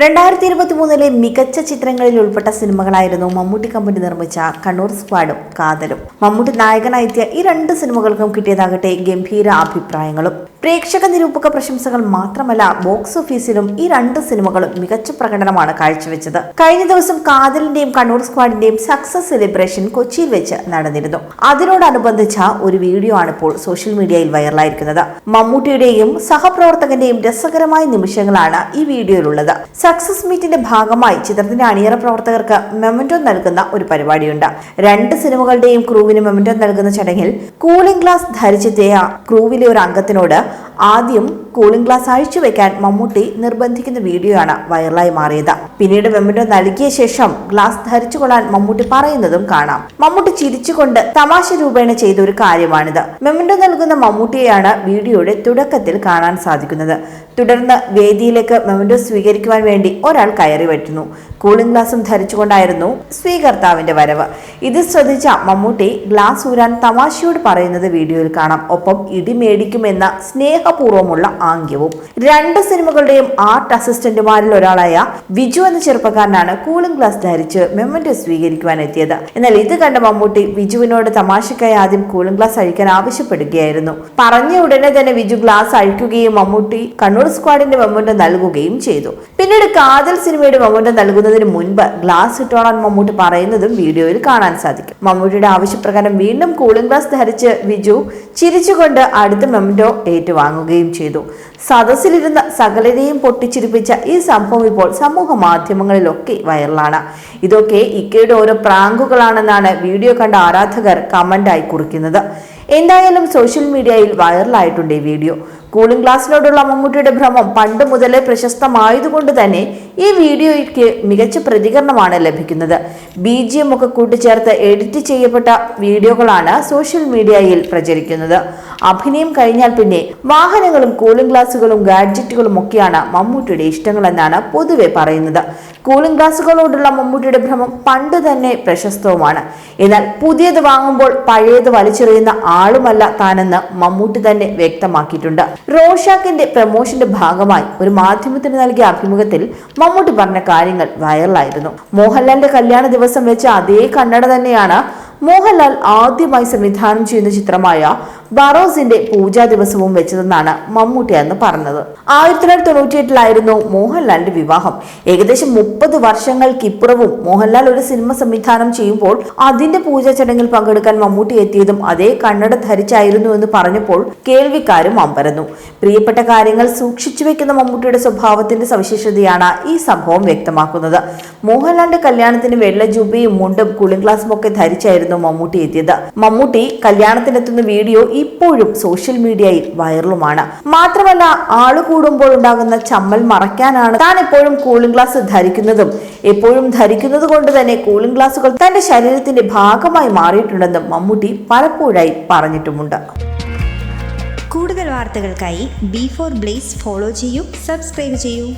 രണ്ടായിരത്തി ഇരുപത്തി മൂന്നിലെ മികച്ച ചിത്രങ്ങളിൽ ഉൾപ്പെട്ട സിനിമകളായിരുന്നു മമ്മൂട്ടി കമ്പനി നിർമ്മിച്ച കണ്ണൂർ സ്ക്വാഡും കാതലും. മമ്മൂട്ടി നായകനായെത്തിയ ഈ രണ്ട് സിനിമകൾക്കും കിട്ടിയതാകട്ടെ ഗംഭീര അഭിപ്രായങ്ങളും. പ്രേക്ഷക നിരൂപക പ്രശംസകൾ മാത്രമല്ല ബോക്സ് ഓഫീസിലും ഈ രണ്ട് സിനിമകളും മികച്ച പ്രകടനമാണ് കാഴ്ചവെച്ചത്. കഴിഞ്ഞ ദിവസം കാതലിന്റെയും കണ്ണൂർ സ്ക്വാഡിന്റെയും സക്സസ് സെലിബ്രേഷൻ കൊച്ചിയിൽ വെച്ച് നടന്നിരുന്നു. അതിനോടനുബന്ധിച്ച ഒരു വീഡിയോ ആണ് ഇപ്പോൾ സോഷ്യൽ മീഡിയയിൽ വൈറലായിരിക്കുന്നത് മമ്മൂട്ടിയുടെയും സഹപ്രവർത്തകന്റെയും രസകരമായ നിമിഷങ്ങളാണ് ഈ വീഡിയോയിലുള്ളത് സക്സസ് മീറ്റിന്റെ ഭാഗമായി ചിത്രത്തിന്റെ അണിയറ പ്രവർത്തകർക്ക് മെമന്റോ നൽകുന്ന ഒരു പരിപാടിയുണ്ട്. രണ്ട് സിനിമകളുടെയും ക്രൂവിന് മെമന്റോ നൽകുന്ന ചടങ്ങിൽ കൂളിംഗ് ഗ്ലാസ് ധരിച്ചെത്തിയ ക്രൂവിലെ ഒരു അംഗത്തിനോട് ആദ്യം കൂളിംഗ് ഗ്ലാസ് അഴിച്ചു വെക്കാൻ മമ്മൂട്ടി നിർബന്ധിക്കുന്ന വീഡിയോയാണ് വൈറലായി മാറിയത്. പിന്നീട് മെമന്റോ നൽകിയ ശേഷം ഗ്ലാസ് ധരിച്ചു കൊള്ളാൻ മമ്മൂട്ടി പറയുന്നതും കാണാം. മമ്മൂട്ടി ചിരിച്ചുകൊണ്ട് തമാശ രൂപേണ ചെയ്ത ഒരു കാര്യമാണിത്. മെമന്റോ നൽകുന്ന മമ്മൂട്ടിയെയാണ് വീഡിയോയുടെ തുടക്കത്തിൽ കാണാൻ സാധിക്കുന്നത്. തുടർന്ന് വേദിയിലേക്ക് മെമന്റോ സ്വീകരിക്കുവാൻ വേണ്ടി ഒരാൾ കയറി വരുന്നു. കൂളിംഗ് ഗ്ലാസും ധരിച്ചുകൊണ്ടായിരുന്നു സ്വീകർത്താവിന്റെ വരവ്. ഇത് ശ്രദ്ധിച്ച മമ്മൂട്ടി ഗ്ലാസ് ഊരാൻ തമാശയോട് പറയുന്നത് വീഡിയോയിൽ കാണാം. ഒപ്പം ഇടി മേടിക്കുമെന്ന സ്നേഹപൂർവമുള്ള ആംഗ്യവും. രണ്ട് സിനിമകളുടെയും ആർട്ട് അസിസ്റ്റന്റുമാരിൽ ഒരാളായ വിജു എന്ന ചെറുപ്പക്കാരനാണ് കൂളിംഗ് ഗ്ലാസ് ധരിച്ച് മെമ്മന്റോ സ്വീകരിക്കുവാൻ എത്തിയത്. എന്നാൽ ഇത് കണ്ട മമ്മൂട്ടി വിജുവിനോട് തമാശക്കായി ആദ്യം കൂളിംഗ് ഗ്ലാസ് അഴിക്കാൻ ആവശ്യപ്പെടുകയായിരുന്നു. പറഞ്ഞ ഉടനെ തന്നെ വിജു ഗ്ലാസ് അഴിക്കുകയും മമ്മൂട്ടി കണ്ണൂർ സ്ക്വാഡിന്റെ മെമ്മന്റോ നൽകുകയും ചെയ്തു. പിന്നീട് കാതൽ സിനിമയുടെ മെമ്മന്റോ നൽകുന്നതിന് മുൻപ് ഗ്ലാസ് ഇട്ടോളാൻ മമ്മൂട്ടി പറയുന്നതും വീഡിയോയിൽ കാണാൻ സാധിക്കും. മമ്മൂട്ടിയുടെ ആവശ്യപ്രകാരം വീണ്ടും കൂളിംഗ് ഗ്ലാസ് ധരിച്ച് വിജു ചിരിച്ചുകൊണ്ട് അടുത്ത മെമ്മന്റോ ഏറ്റുവാങ്ങുകയും ചെയ്തു. സദസ്സിലിരുന്ന സകലരെയും പൊട്ടിച്ചിരിപ്പിച്ച ഈ സംഭവം ഇപ്പോൾ സമൂഹ മാധ്യമങ്ങളിലൊക്കെ വൈറലാണ്. ഇതൊക്കെ ഇക്കയുടെ ഓരോ പ്രാങ്കുകളാണെന്നാണ് വീഡിയോ കണ്ട ആരാധകർ കമന്റായി കുറിക്കുന്നത്. എന്തായാലും സോഷ്യൽ മീഡിയയിൽ വൈറലായിട്ടുണ്ട് ഈ വീഡിയോ. കൂളിംഗ് ഗ്ലാസിനോടുള്ള മമ്മൂട്ടിയുടെ ഭ്രമം പണ്ട് മുതലേ പ്രശസ്തമായതുകൊണ്ട് തന്നെ ഈ വീഡിയോയ്ക്ക് മികച്ച പ്രതികരണമാണ് ലഭിക്കുന്നത്. ബി ജി എം ഒക്കെ കൂട്ടിച്ചേർത്ത് എഡിറ്റ് ചെയ്യപ്പെട്ട വീഡിയോകളാണ് സോഷ്യൽ മീഡിയയിൽ പ്രചരിക്കുന്നത്. അഭിനയം കഴിഞ്ഞാൽ പിന്നെ വാഹനങ്ങളും കൂളിംഗ് ഗ്ലാസുകളും ഗാഡ്ജറ്റുകളും ഒക്കെയാണ് മമ്മൂട്ടിയുടെ ഇഷ്ടങ്ങളെന്നാണ് പൊതുവെ പറയുന്നത്. കൂളിംഗ് ഗ്ലാസുകളോടുള്ള മമ്മൂട്ടിയുടെ ഭ്രമം പണ്ട് തന്നെ പ്രശസ്തവുമാണ്. എന്നാൽ പുതിയത് വാങ്ങുമ്പോൾ പഴയത് വലിച്ചെറിയുന്ന ആളുമല്ല താനെന്ന് മമ്മൂട്ടി തന്നെ വ്യക്തമാക്കിയിട്ടുണ്ട്. റോഷാക്കിന്റെ പ്രമോഷന്റെ ഭാഗമായി ഒരു മാധ്യമത്തിന് നൽകിയ അഭിമുഖത്തിൽ മമ്മൂട്ടി പറഞ്ഞ കാര്യങ്ങൾ വൈറലായിരുന്നു. മോഹൻലാലിന്റെ കല്യാണ ദിവസം വെച്ച അതേ കണ്ണട തന്നെയാണ് മോഹൻലാൽ ആദ്യമായി സംവിധാനം ചെയ്യുന്ന ചിത്രമായ ബറോസിന്റെ പൂജാ ദിവസവും വെച്ചതെന്നാണ് മമ്മൂട്ടി അന്ന് പറഞ്ഞത്. ആയിരത്തി തൊള്ളായിരത്തി തൊണ്ണൂറ്റി എട്ടിലായിരുന്നു മോഹൻലാലിന്റെ വിവാഹം. ഏകദേശം മുപ്പത് വർഷങ്ങൾക്കിപ്പുറവും മോഹൻലാൽ ഒരു സിനിമ സംവിധാനം ചെയ്യുമ്പോൾ അതിന്റെ പൂജാ ചടങ്ങിൽ പങ്കെടുക്കാൻ മമ്മൂട്ടി എത്തിയതും അതേ കണ്ണട ധരിച്ചായിരുന്നു എന്ന് പറഞ്ഞപ്പോൾ കേൾവിക്കാരും അമ്പരന്നു. പ്രിയപ്പെട്ട കാര്യങ്ങൾ സൂക്ഷിച്ചു വെക്കുന്ന മമ്മൂട്ടിയുടെ സ്വഭാവത്തിന്റെ സവിശേഷതയാണ് ഈ സംഭവം വ്യക്തമാക്കുന്നത്. മോഹൻലാലിന്റെ കല്യാണത്തിന് വെള്ള ജുബയും മുണ്ടും കൂളിംഗ് ഗ്ലാസും ഒക്കെ ധരിച്ചായിരുന്നു മമ്മൂട്ടി എത്തിയത്. മമ്മൂട്ടി കല്യാണത്തിനെത്തുന്ന വീഡിയോ ഇപ്പോഴും സോഷ്യൽ മീഡിയയിൽ വൈറലുമാണ്. മാത്രമല്ല ആൾ കൂടുമ്പോൾ ഉണ്ടാകുന്ന ചമ്മൽ മറയ്ക്കാനാണ് താൻ എപ്പോഴും കൂളിംഗ് ഗ്ലാസ് ധരിക്കുന്നതും. എപ്പോഴും ധരിക്കുന്നത് കൊണ്ട് തന്നെ കൂളിംഗ് ഗ്ലാസുകൾ തന്റെ ശരീരത്തിന്റെ ഭാഗമായി മാറിയിട്ടുണ്ടെന്നും മമ്മൂട്ടി പലപ്പോഴായി പറഞ്ഞിട്ടുമുണ്ട്. കൂടുതൽ വാർത്തകൾക്കായി ബി ഫോർ ബ്ലേസ് ഫോളോ ചെയ്യൂ സബ്സ്ക്രൈബ് ചെയ്യൂ.